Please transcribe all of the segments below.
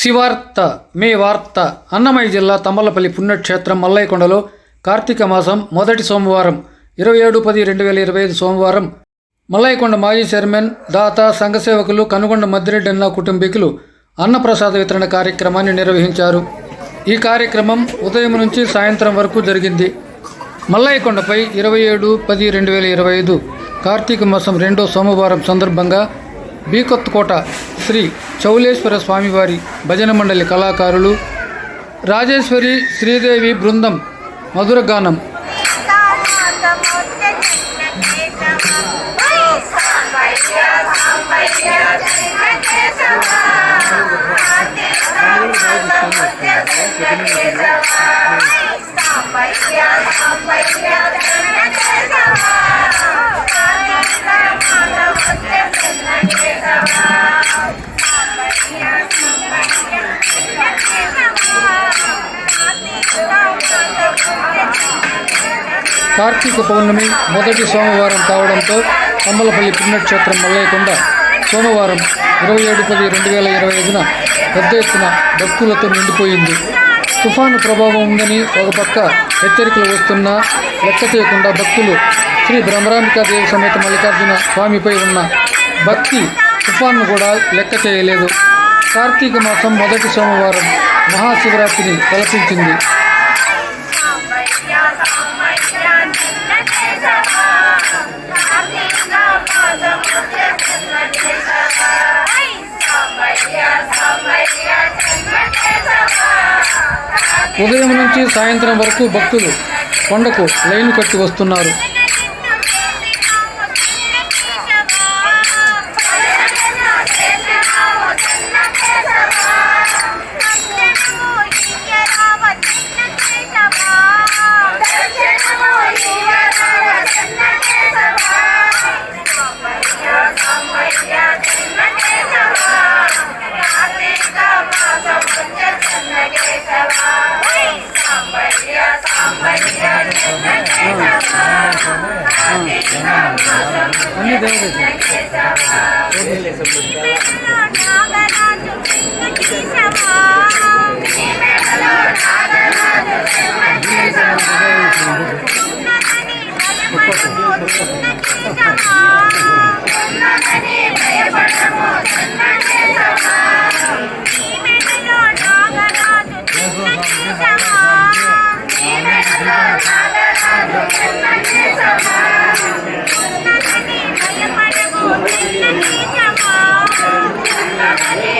శివార్త మీ వార్త అన్నమయ్య జిల్లా తమ్మలపల్లి పుణ్యక్షేత్రం మల్లయ్యకొండలో కార్తీక మాసం మొదటి సోమవారం ఇరవై ఏడు పది రెండు వేల ఇరవై ఐదు సోమవారం. మల్లయ్యకొండ మాజీ చైర్మన్ దాత సంఘసేవకులు కనుగొండ మద్దిరెడ్డి అన్న కుటుంబీకులు అన్నప్రసాద వితరణ కార్యక్రమాన్ని నిర్వహించారు. ఈ కార్యక్రమం ఉదయం నుంచి సాయంత్రం వరకు జరిగింది. మల్లయ్యకొండపై ఇరవై ఏడు పది రెండు వేల ఇరవై ఐదు కార్తీక మాసం రెండో సోమవారం సందర్భంగా బీకొత్తుకోట శ్రీ చౌలేశ్వర స్వామివారి భజన మండలి కళాకారులు రాజేశ్వరి శ్రీదేవి బృందం మధురగానం కార్తీక పౌర్ణమి మొదటి సోమవారం కావడంతో కమ్మలపల్లి పుణ్యక్షేత్రం మల్లయ్యకొండ సోమవారం ఇరవై ఏడు పది రెండు వేల ఇరవై ఐదున పెద్ద ఎత్తున భక్తులతో నిండిపోయింది. తుఫాను ప్రభావం ఉందని ఒక పక్క హెచ్చరికలు వస్తున్నా లెక్క చేయకుండా భక్తులు శ్రీ బ్రహ్మరాంబికాదేవి సమేత మల్లికార్జున స్వామిపై ఉన్న భక్తి తుఫాన్ను కూడా లెక్క చేయలేదు కార్తీక మాసం మొదటి సోమవారం మహాశివరాత్రిని తలపించింది. ఉదయం నుంచి సాయంత్రం వరకు భక్తులు కొండకు లైన్ కట్టి వస్తున్నారు. అన్ని దేవుడే Amen.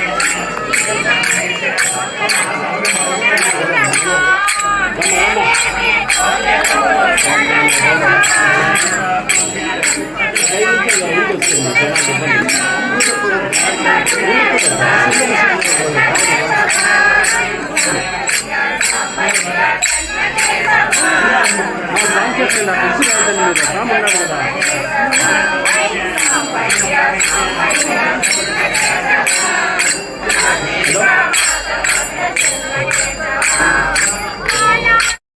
சாம்பார்